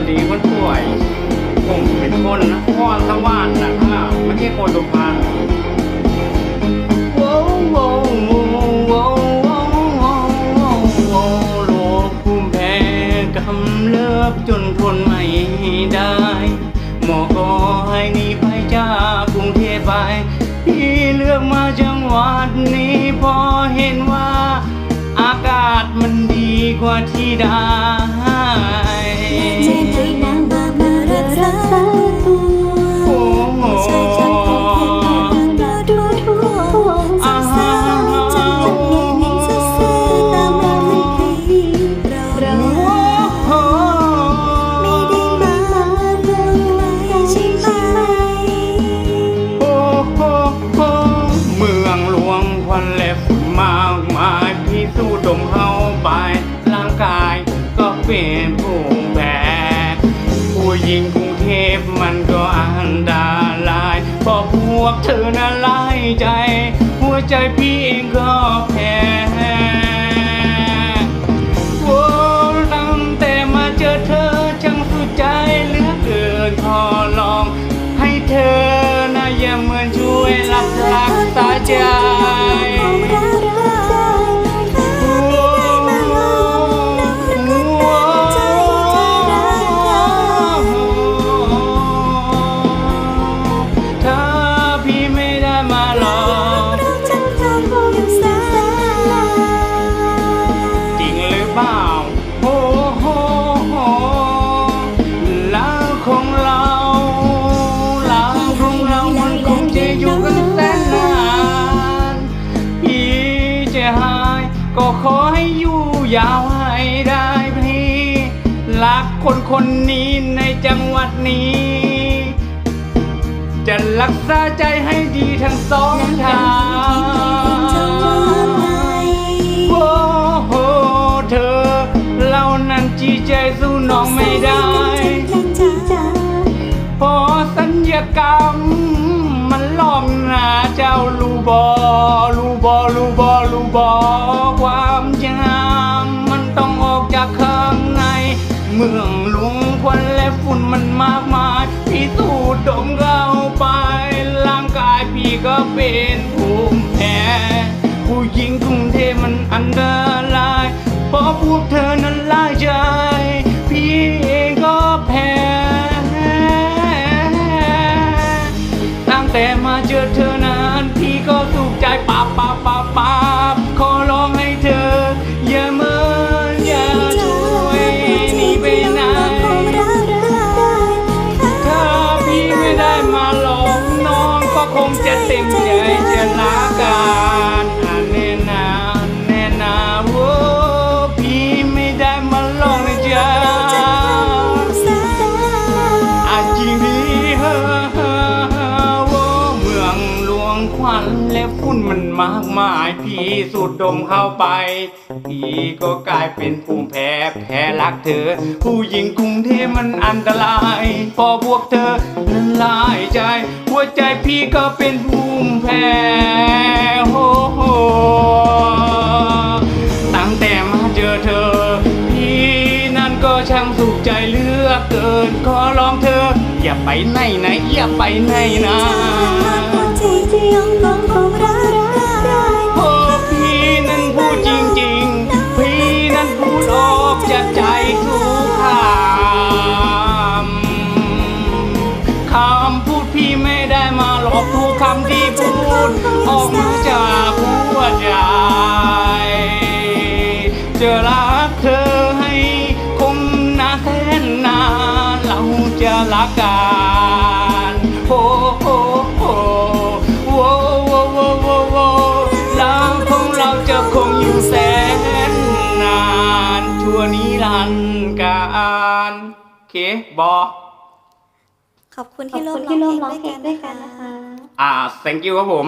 วัสดีคนป่วย ผมเป็นคนนครสวรรค์นะครับไม่ใช่คนสุพรรณโว้โว้โว้โว้โว้โว้โว้โรคภูมิแพ้กำเริบจนทนไม่ได้ หมอก็ให้หนีไปจากกรุงเทพไปพี่เลือกมาจังหวัดนี้เพอเห็นว่า อากาศมันดีกว่าที่ใด เห็นแต่การดูทั่วสงสารใจจังนี้นี่ซื่อตามมาให้พี่เราโอ้โหไม่ได้มาเมืองไกลใช่ไหมเมืองหลวงควันและฝุ่นมา ผู้หญิงกรุงเทพมันก็อันตรายเพราะพวกเธอน่ะไล่ใจ หัวใจพี่เองก็แพ้โอ้ตั้งแต่มาเจอเธอช่างสุดใจเหลือเกินขอลอง ให้เธอนะอย่าเหมือนช่วยรับรักษาใจ ก็ขอให้อยู่ยาวให้ได้พี่รักคนคนนี้ในจังหวัดนี้ จะรักษาใจให้ดีทั้งสองทางโอ้โหเธอ เรานั้นจีใจสู้น้องไม่ได้เพอสัญญกรรมมันล้อมห นาเจ้าลูบอลูบอลูบอลูบอความจามมันต้องออกจากข้างใน เมืองลวงควันและฝุ่นมันมากมายพี่สูดดมเข้าไป ร่างกายพี่ก็เป็นภูมิแพ้ผู้หญิงกรุงเทพมันอันตรายเพราะพวกเธอ คงจะเต็มใจจะรักกัน และฝุ่นมันมากมายพี่สูดดมเข้าไป พี่ก็กลายเป็นภูมิแพ้แพ้รักเธอ ผู้หญิงกรุงเทพมันอันตราย พอพวกเธอนั้นลายใจ หัวใจพี่ก็เป็นภูมิแพ้โอ้โหตั้งแต่มาเจอเธอ พี่นั่นก็ช่างสุขใจเหลือกเกินขอร้องเธอ อย่าไปไหนนะอย่าไปไหนนะำพูดพี่ไม่ได้มาหลอกทุกคำที่พูดออกมาจากหัวใจจะรักเธอให้คงนานแสนนานเราจะรักกันโอ้โอ้โอ้โว้โว้โว้โว้โว้รักของเราจะคงอยู่แสนนานชั่วนิรันดร์การเคบอ ขอบคุณขอบที่ร่วคุมณที่ร่วมร้ร้อองงเพเพลลงงด้ด้ววยยกักันนนะนะคะคะ อ่า thank you ครับผม